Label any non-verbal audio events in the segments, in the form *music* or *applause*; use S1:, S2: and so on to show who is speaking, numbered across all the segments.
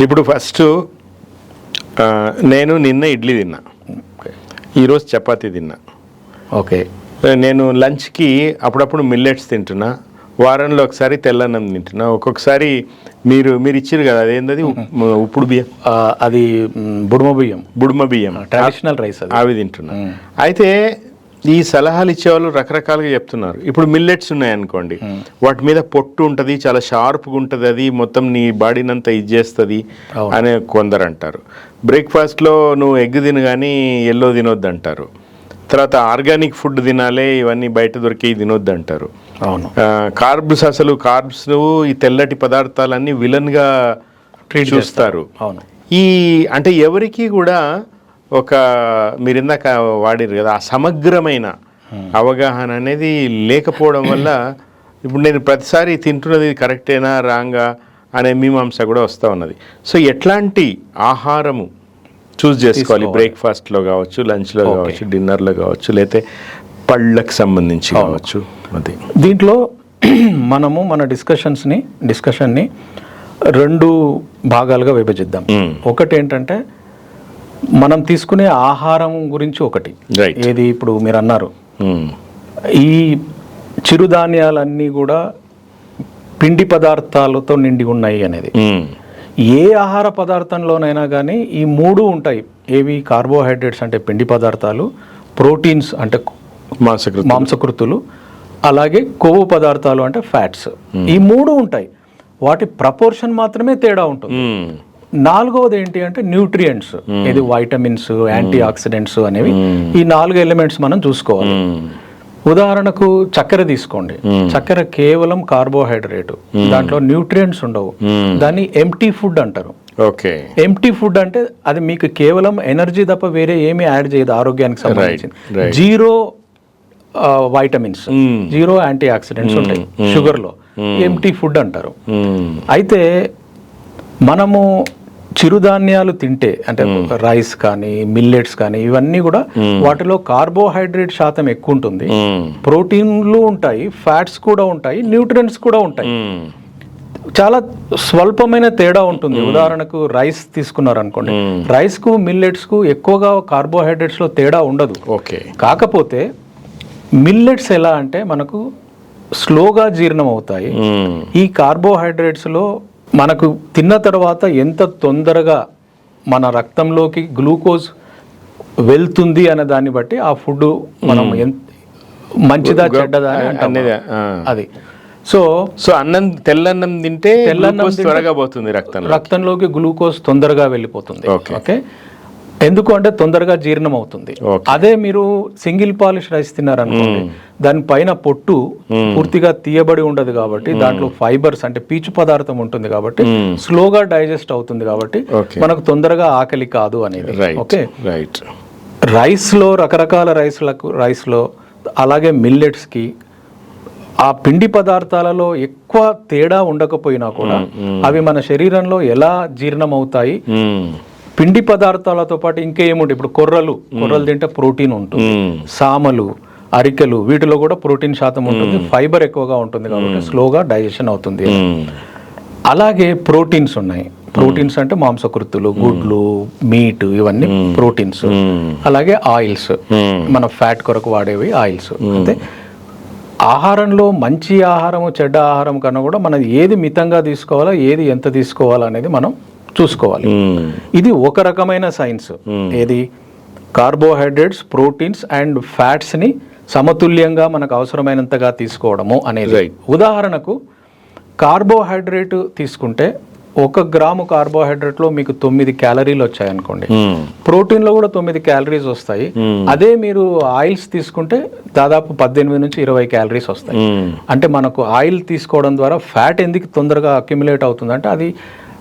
S1: ఇప్పుడు ఫస్ట్ నేను నిన్న ఇడ్లీ తిన్నా. ఈరోజు చపాతీ తిన్నా.
S2: ఓకే.
S1: నేను లంచ్కి అప్పుడప్పుడు మిల్లెట్స్ తింటున్నా. వారంలో ఒకసారి తెల్లన్నం తింటున్నా. ఒక్కొక్కసారి మీరు మీరు ఇచ్చారు కదా అదేంటది ఉప్- ఉప్పుడు బియ్యం?
S2: అది బుడుమ బియ్యం.
S1: బుడుమ బియ్యం.
S2: ట్రెడిషనల్ రైస్
S1: అవి తింటున్నా. అయితే ఈ సలహాలు ఇచ్చేవాళ్ళు రకరకాలుగా చెప్తున్నారు. ఇప్పుడు మిల్లెట్స్ ఉన్నాయనుకోండి. వాటి మీద పొట్టు ఉంటుంది చాలా షార్ప్గా ఉంటుంది అది మొత్తం నీ బాడీనంతా ఇది చేస్తుంది అని కొందరు అంటారు బ్రేక్ఫాస్ట్లో నువ్వు ఎగ్ తిను కానీ ఎల్లో తినొద్దు అంటారు తర్వాత ఆర్గానిక్ ఫుడ్ తినాలి ఇవన్నీ బయట దొరికి తినొద్దు అంటారు
S2: అవును.
S1: కార్బ్స్ అసలు కార్బ్స్ ఈ తెల్లటి పదార్థాలన్నీ విలన్గా చూస్తారు.
S2: అవును.
S1: ఈ అంటే ఎవరికి కూడా ఒక మీరు ఇందాక వాడిరు కదా ఆ సమగ్రమైన అవగాహన అనేది లేకపోవడం వల్ల ఇప్పుడు నేను ప్రతిసారి తింటున్నది కరెక్టేనా రాంగా అనే మీమాంస కూడా వస్తూ ఉన్నది. సో ఎట్లాంటి ఆహారము చూస్ చేసుకోవాలి? బ్రేక్ఫాస్ట్లో కావచ్చు లంచ్లో కావచ్చు డిన్నర్లో కావచ్చు లేతే పళ్ళకి సంబంధించి కావచ్చు అది.
S2: దీంట్లో *clears throat* మనము మన డిస్కషన్స్ని డిస్కషన్ని రెండు భాగాలుగా విభజిద్దాం. ఒకటి ఏంటంటే మనం తీసుకునే ఆహారం గురించి ఒకటి. ఏది ఇప్పుడు మీరు అన్నారు. ఈ చిరుధాన్యాలన్నీ కూడా పిండి పదార్థాలతో నిండి ఉన్నాయి అనేది. ఏ ఆహార పదార్థంలోనైనా కానీ ఈ మూడు ఉంటాయి. ఏవి? కార్బోహైడ్రేట్స్ అంటే పిండి పదార్థాలు ప్రోటీన్స్ అంటే
S1: మాంసకృతి
S2: మాంసకృతులు అలాగే కొవ్వు పదార్థాలు అంటే ఫ్యాట్స్. ఈ మూడు ఉంటాయి. వాటి ప్రపోర్షన్ మాత్రమే తేడా ఉంటుంది. నాలుగవది ఏంటి అంటే న్యూట్రియంట్స్ ఇది వైటమిన్స్ యాంటీ ఆక్సిడెంట్స్ అనేవి ఈ నాలుగు ఎలిమెంట్స్ మనం చూసుకోవాలి. ఉదాహరణకు చక్కెర తీసుకోండి. చక్కెర కేవలం కార్బోహైడ్రేట్. దాంట్లో న్యూట్రియంట్స్ ఉండవు. దాన్ని ఎంటీ ఫుడ్ అంటారు.
S1: ఓకే.
S2: ఎంటీ ఫుడ్ అంటే అది మీకు కేవలం ఎనర్జీ తప్ప వేరే ఏమీ యాడ్ చేయదు ఆరోగ్యానికి సంబంధించి. Zero vitamins zero antioxidants ఉంటాయి. షుగర్లో ఎంటీ ఫుడ్ అంటారు. అయితే మనము చిరుధాన్యాలు తింటే అంటే రైస్ కానీ మిల్లెట్స్ కానీ ఇవన్నీ కూడా వాటిలో కార్బోహైడ్రేట్ శాతం ఎక్కువ ఉంటుంది. ప్రోటీన్లు ఉంటాయి ఫ్యాట్స్ కూడా ఉంటాయి న్యూట్రియంట్స్ కూడా ఉంటాయి. చాలా స్వల్పమైన తేడా ఉంటుంది. ఉదాహరణకు రైస్ తీసుకున్నారు అనుకోండి రైస్కు మిల్లెట్స్కు ఎక్కువగా కార్బోహైడ్రేట్స్లో తేడా ఉండదు.
S1: ఓకే.
S2: కాకపోతే మిల్లెట్స్ ఎలా అంటే మనకు స్లోగా జీర్ణం అవుతాయి. ఈ కార్బోహైడ్రేట్స్లో మనకు తిన్న తర్వాత ఎంత తొందరగా మన రక్తంలోకి గ్లూకోజ్ వెళ్తుంది అనే దాన్ని బట్టి ఆ ఫుడ్ మనం ఎంత మంచిదా చెడ్డదా అంటాం
S1: అనేది.
S2: అది సో
S1: సో అన్నం తెల్లన్నం తింటే
S2: తెల్లన్నం
S1: త్వరగా పోతుంది రక్తంలో
S2: రక్తంలోకి గ్లూకోజ్ తొందరగా వెళ్ళిపోతుంది. ఓకే ఎందుకు అంటే తొందరగా జీర్ణం అవుతుంది. అదే మీరు సింగిల్ పాలిష్ రైస్ తిన్నారనుకోండి దానిపైన పొట్టు పూర్తిగా తీయబడి ఉండదు కాబట్టి దాంట్లో ఫైబర్స్ అంటే పీచు పదార్థం ఉంటుంది కాబట్టి స్లోగా డైజెస్ట్ అవుతుంది కాబట్టి. మనకు తొందరగా ఆకలి కాదు అనేది. ఓకే?
S1: రైట్
S2: రైస్లో రకరకాల రైస్లకు రైస్లో అలాగే మిల్లెట్స్కి ఆ పిండి పదార్థాలలో ఎక్కువ తేడా ఉండకపోయినా కూడా అవి మన శరీరంలో ఎలా జీర్ణం అవుతాయి పిండి పదార్థాలతో పాటు ఇంకేముంటాయి ఇప్పుడు కొర్రలు. కొర్రలు తింటే ప్రోటీన్ ఉంటుంది. సామలు అరికెలు వీటిలో కూడా ప్రోటీన్ శాతం ఉంటుంది. ఫైబర్ ఎక్కువగా ఉంటుంది కాబట్టి స్లోగా డైజెషన్ అవుతుంది. అలాగే ప్రోటీన్స్ ఉన్నాయి. ప్రోటీన్స్ అంటే మాంసకృతులు గుడ్లు మీట్ ఇవన్నీ ప్రోటీన్స్. అలాగే ఆయిల్స్. మన ఫ్యాట్ కొరకు వాడేవి ఆయిల్స్. అంటే ఆహారంలో మంచి ఆహారము చెడ్డ ఆహారం కన్నా కూడా మనం ఏది మితంగా తీసుకోవాలా ఏది ఎంత తీసుకోవాలా అనేది మనం చూసుకోవాలి. ఇది ఒక రకమైన సైన్స్. ఏది? కార్బోహైడ్రేట్స్ ప్రోటీన్స్ అండ్ ఫ్యాట్స్ని సమతుల్యంగా మనకు అవసరమైనంతగా తీసుకోవడము అనేది. ఉదాహరణకు కార్బోహైడ్రేట్ తీసుకుంటే ఒక గ్రాము కార్బోహైడ్రేట్లో మీకు తొమ్మిది క్యాలరీలు వచ్చాయనుకోండి. ప్రోటీన్లో కూడా తొమ్మిది క్యాలరీస్ వస్తాయి. అదే మీరు ఆయిల్స్ తీసుకుంటే దాదాపు పద్దెనిమిది నుంచి ఇరవై క్యాలరీస్ వస్తాయి. అంటే మనకు ఆయిల్ తీసుకోవడం ద్వారా ఫ్యాట్ ఎందుకు తొందరగా అక్యుములేట్ అవుతుంది అంటే అది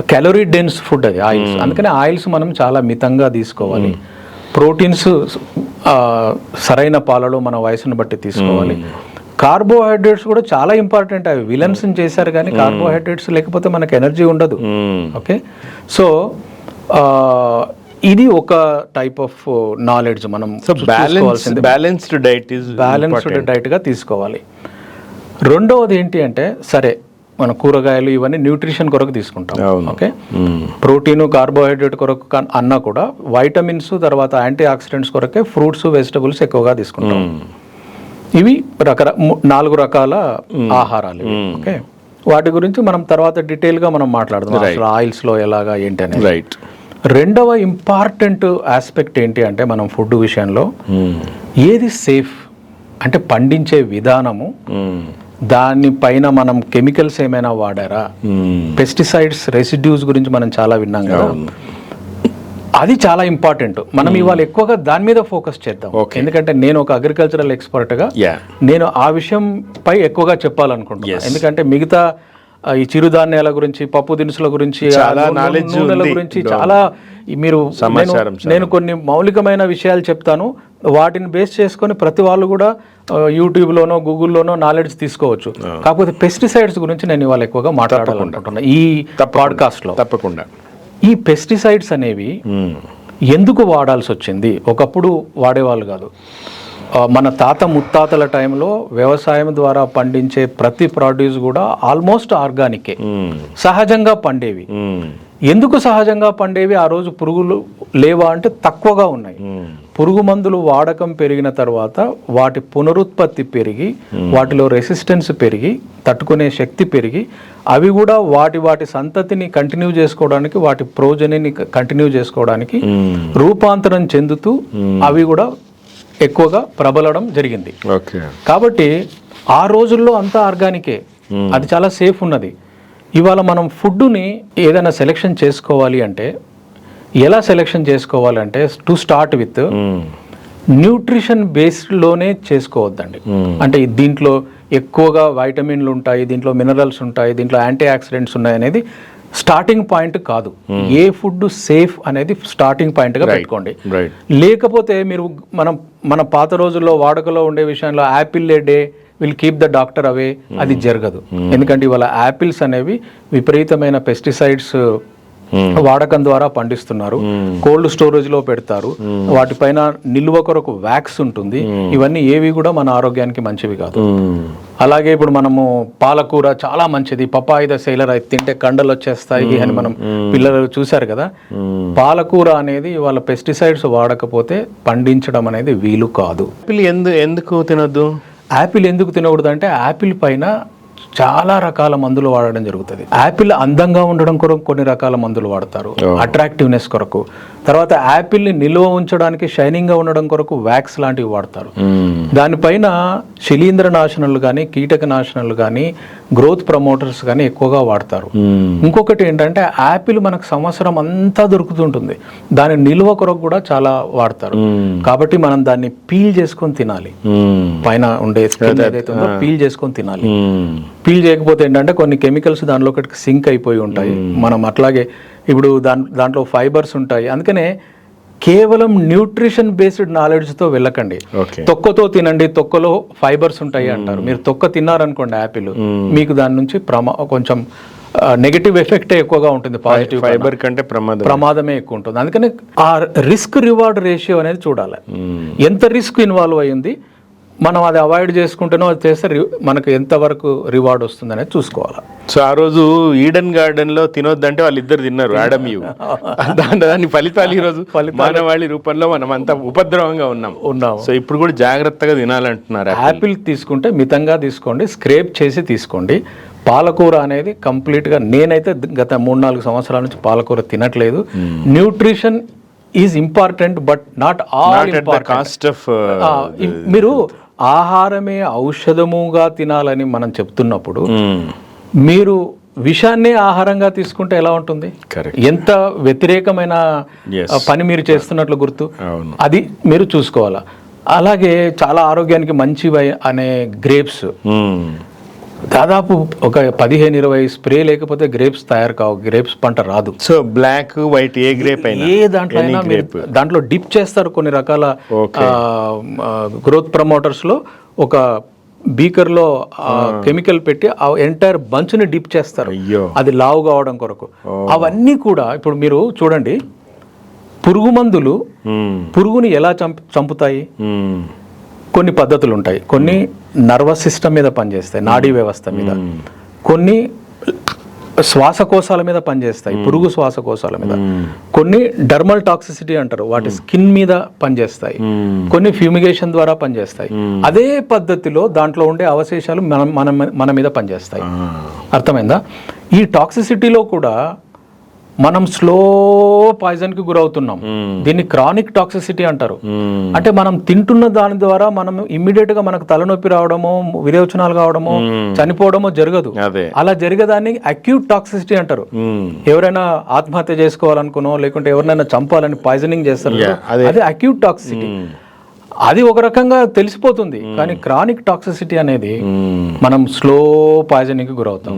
S2: క్యాలరీ డెన్స్ ఫుడ్ అది ఆయిల్స్ అందుకని ఆయిల్స్ మనం చాలా మితంగా తీసుకోవాలి. ప్రోటీన్స్ సరైన పాలలో మన వయసును బట్టి తీసుకోవాలి. కార్బోహైడ్రేట్స్ కూడా చాలా ఇంపార్టెంట్ అవి. విలన్స్ చేశారు కానీ కార్బోహైడ్రేట్స్ లేకపోతే మనకు ఎనర్జీ ఉండదు. ఓకే సో ఇది ఒక టైప్ ఆఫ్ నాలెడ్జ్ మనం
S1: బ్యాలెన్స్డ్ డైట్
S2: బ్యాలెన్స్డ్ డైట్గా తీసుకోవాలి. రెండవది ఏంటి అంటే సరే మన కూరగాయలు ఇవన్నీ న్యూట్రిషన్ కొరకు తీసుకుంటాం. ఓకే. ప్రోటీన్ కార్బోహైడ్రేట్ కొరకు అన్నా కూడా వైటమిన్స్ తర్వాత యాంటీ ఆక్సిడెంట్స్ కొరకే ఫ్రూట్స్ వెజిటబుల్స్ ఎక్కువగా తీసుకుంటాం. ఇవి రకర నాలుగు రకాల ఆహారాలు. ఓకే? వాటి గురించి మనం తర్వాత డీటెయిల్గా మనం మాట్లాడదాం. అసలు ఆయిల్స్లో ఎలాగా ఏంటి అనేది.
S1: రైట్
S2: రెండవ ఇంపార్టెంట్ ఆస్పెక్ట్ ఏంటి అంటే మనం ఫుడ్ విషయంలో. ఏది సేఫ్ అంటే పండించే విధానము. దానిపైన మనం కెమికల్స్ ఏమైనా వాడారా. పెస్టిసైడ్స్ రెసిడ్యూస్ గురించి మనం చాలా విన్నాం కదా. అది చాలా ఇంపార్టెంట్. మనం ఇవాళ ఎక్కువగా దాని మీద ఫోకస్ చేద్దాం. ఎందుకంటే నేను ఒక అగ్రికల్చరల్ ఎక్స్పర్ట్గా
S1: యా.
S2: నేను ఆ విషయంపై ఎక్కువగా చెప్పాలనుకుంటున్నాను ఎందుకంటే మిగతా ఈ చిరుధాన్యాల గురించి పప్పు దినుసుల గురించి నూనెల. గురించి చాలా మీరు నేను- నేను కొన్ని మౌలికమైన విషయాలు చెప్తాను. వాటిని బేస్ చేసుకొని ప్రతి వాళ్ళు కూడా యూట్యూబ్లోనో గూగుల్లోనో నాలెడ్జ్ తీసుకోవచ్చు. కాకపోతే పెస్టిసైడ్స్ గురించి నేను ఇవాళ ఎక్కువగా మాట్లాడాలనుకుంటున్నా. ఈ పాడ్కాస్ట్లో
S1: తప్పకుండా.
S2: ఈ పెస్టిసైడ్స్ అనేవి. ఎందుకు వాడాల్సి వచ్చింది? ఒకప్పుడు వాడేవాళ్ళు కాదు. మన తాత ముత్తాతల టైంలో వ్యవసాయం ద్వారా పండించే ప్రతి ప్రొడ్యూస్ కూడా ఆల్మోస్ట్ ఆర్గానికే. సహజంగా పండేవి. ఎందుకు సహజంగా పండేవి? ఆ రోజు పురుగులు లేవా అంటే తక్కువగా ఉన్నాయి. పురుగు మందులు వాడకం పెరిగిన తర్వాత వాటి పునరుత్పత్తి పెరిగి వాటిలో రెసిస్టెన్స్ పెరిగి తట్టుకునే శక్తి పెరిగి అవి కూడా వాటి వాటి సంతతిని కంటిన్యూ చేసుకోవడానికి వాటి ప్రోజనిని కంటిన్యూ చేసుకోవడానికి. రూపాంతరం చెందుతూ అవి కూడా ఎక్కువగా ప్రబలడం జరిగింది. కాబట్టి ఆ రోజుల్లో అంతా ఆర్గానికే. అది చాలా సేఫ్ ఉన్నది. ఇవాళ మనం ఫుడ్ని ఏదైనా సెలెక్షన్ చేసుకోవాలి అంటే ఎలా సెలెక్షన్ చేసుకోవాలంటే టు స్టార్ట్ విత్. న్యూట్రిషన్ బేస్డ్లోనే చేసుకోవద్దండి. అంటే దీంట్లో ఎక్కువగా వైటమిన్లు ఉంటాయి దీంట్లో మినరల్స్ ఉంటాయి దీంట్లో యాంటీ ఆక్సిడెంట్స్ ఉన్నాయి అనేది స్టార్టింగ్ పాయింట్ కాదు. ఏ ఫుడ్ సేఫ్ అనేది స్టార్టింగ్ పాయింట్గా పెట్టుకోండి. లేకపోతే మీరు మనం మన పాత రోజుల్లో వాడుకలో ఉండే విషయంలో apple day will keep the doctor away అది జరగదు. ఎందుకంటే ఇవాళ యాపిల్స్ అనేవి విపరీతమైన పెస్టిసైడ్స్ వాడకం ద్వారా పండిస్తున్నారు. కోల్డ్ స్టోరేజ్లో పెడతారు. వాటిపైన నిల్వ కొరకు వ్యాక్స్ ఉంటుంది. ఇవన్నీ ఏవి కూడా మన ఆరోగ్యానికి మంచివి కాదు. అలాగే ఇప్పుడు మనము పాలకూర చాలా మంచిది. పపాయిద శైలర్ అయితే తింటే కండలు వచ్చేస్తాయి అని మనం పిల్లలు చూశారు కదా. పాలకూర అనేది వాళ్ళ పెస్టిసైడ్స్ వాడకపోతే పండించడం అనేది వీలు కాదు.
S1: ఎందుకు తినొద్దు?
S2: యాపిల్ ఎందుకు తినకూడదు అంటే యాపిల్ పైన చాలా రకాల మందులు వాడడం జరుగుతుంది. యాపిల్ అందంగా ఉండడం కొరకు కొన్ని రకాల మందులు వాడతారు. అట్రాక్టివ్నెస్ కొరకు. తర్వాత యాపిల్ని నిల్వ ఉంచడానికి షైనింగ్గా ఉండడం కొరకు వ్యాక్స్ లాంటివి వాడతారు. దానిపైన శిలీంద్ర నాశనలు కానీ కీటక నాశనలు కానీ గ్రోత్ ప్రమోటర్స్ కానీ ఎక్కువగా వాడతారు. ఇంకొకటి ఏంటంటే యాపిల్ మనకు సంవత్సరం అంతా దొరుకుతుంటుంది. దాని నిల్వ కొరకు కూడా చాలా వాడతారు. కాబట్టి మనం దాన్ని పీల్ చేసుకొని తినాలి. పైన ఉండే పీల్ చేసుకొని తినాలి. పీల్ చేయకపోతే ఏంటంటే కొన్ని కెమికల్స్ దానిలో ఒకటి సింక్ అయిపోయి ఉంటాయి. మనం అట్లాగే ఇప్పుడు దాని దాంట్లో ఫైబర్స్ ఉంటాయి. అందుకనే కేవలం న్యూట్రిషన్ బేస్డ్ నాలెడ్జ్తో వెళ్ళకండి. తొక్కతో తినండి తొక్కలో ఫైబర్స్ ఉంటాయి అంటారు. మీరు తొక్క తిన్నారనుకోండి యాపిల్ మీకు దాని నుంచి ప్రమా కొంచెం నెగటివ్ ఎఫెక్టే ఎక్కువగా ఉంటుంది పాజిటివ్
S1: ఫైబర్ కంటే ప్రమాదం
S2: ప్రమాదమే ఎక్కువ ఉంటుంది అందుకని ఆ రిస్క్ రివార్డ్ రేషియో అనేది చూడాలి. ఎంత రిస్క్ ఇన్వాల్వ్ అయ్యింది? మనం అది అవాయిడ్ చేసుకుంటేనో అది చేస్తే రి- మనకు ఎంతవరకు రివార్డ్ వస్తుంది అనేది చూసుకోవాలి.
S1: సో ఆ రోజు ఈడెన్ గార్డెన్లో తినొద్దంటే వాళ్ళిద్దరు తిన్నారు ఆడమ్ యూ దాని దాని ఫలితాలు ఈ రోజు మానవాళి రూపంలో మనం అంతా ఉపద్రవంగా ఉన్నాం.
S2: ఉన్నాము.
S1: సో ఇప్పుడు కూడా జాగ్రత్తగా తినాలంటున్నారు
S2: యాపిల్ తీసుకుంటే మితంగా తీసుకోండి స్క్రేప్ చేసి తీసుకోండి. పాలకూర అనేది కంప్లీట్గా నేనైతే గత మూడు నాలుగు సంవత్సరాల నుంచి పాలకూర తినట్లేదు. Nutrition is important but not all
S1: cost of
S2: మీరు ఆహారమే ఔషధముగా తినాలని మనం చెప్తున్నప్పుడు మీరు విషాన్నే ఆహారంగా తీసుకుంటే ఎలా ఉంటుంది? ఎంత వ్యతిరేకమైన పని మీరు చేస్తున్నట్లు గుర్తు? అది మీరు చూసుకోవాలా? అలాగే చాలా ఆరోగ్యానికి మంచివి అనే గ్రేప్స్ దాదాపు ఒక పదిహేను ఇరవై స్ప్రే లేకపోతే గ్రేప్స్ తయారు కావు గ్రేప్స్ పంట రాదు.
S1: సో బ్లాక్ వైట్ ఏ గ్రేప్ అయినా?
S2: ఏ దాంట్లో అయినా మీరు దాంట్లో డిప్ చేస్తారు కొన్ని రకాల గ్రోత్ ప్రమోటర్స్లో ఒక బీకర్లో కెమికల్ పెట్టి ఆ ఎంటైర్ బంచ్ని డిప్ చేస్తారు. అది లావు కావడం కొరకు. అవన్నీ కూడా ఇప్పుడు మీరు చూడండి పురుగు మందులు. పురుగుని ఎలా చంపు చంపుతాయి. కొన్ని పద్ధతులు ఉంటాయి కొన్ని నర్వస్ సిస్టమ్ మీద పనిచేస్తాయి నాడీ వ్యవస్థ మీద. కొన్ని శ్వాసకోశాల మీద పనిచేస్తాయి పురుగు శ్వాసకోశాల మీద. కొన్ని డర్మల్ టాక్సిసిటీ అంటారు వాటి స్కిన్ మీద పనిచేస్తాయి. కొన్ని ఫ్యూమిగేషన్ ద్వారా పనిచేస్తాయి. అదే పద్ధతిలో దాంట్లో ఉండే అవశేషాలు మన మన మన మీద పనిచేస్తాయి. అర్థమైందా? ఈ టాక్సిసిటీలో కూడా మనం స్లో పాయిజన్కి గురవుతున్నాం. దీన్ని క్రానిక్ టాక్సిసిటీ అంటారు. అంటే మనం తింటున్న దాని ద్వారా మనం ఇమ్మీడియట్గా మనకు తలనొప్పి రావడమో విరేచనాలు కావడమో చనిపోవడమో జరగదు. అలా జరిగేదాన్ని అక్యూట్ టాక్సిసిటీ అంటారు. ఎవరైనా ఆత్మహత్య చేసుకోవాలనుకునో లేకుంటే ఎవరినైనా చంపాలని పాయిజనింగ్ చేస్తారు
S1: అదే.
S2: అక్యూట్ టాక్సిసిటీ అది ఒక రకంగా తెలిసిపోతుంది. కానీ క్రానిక్ టాక్సిసిటీ అనేది. మనం స్లో పాయిజనింగ్ గురవుతాం.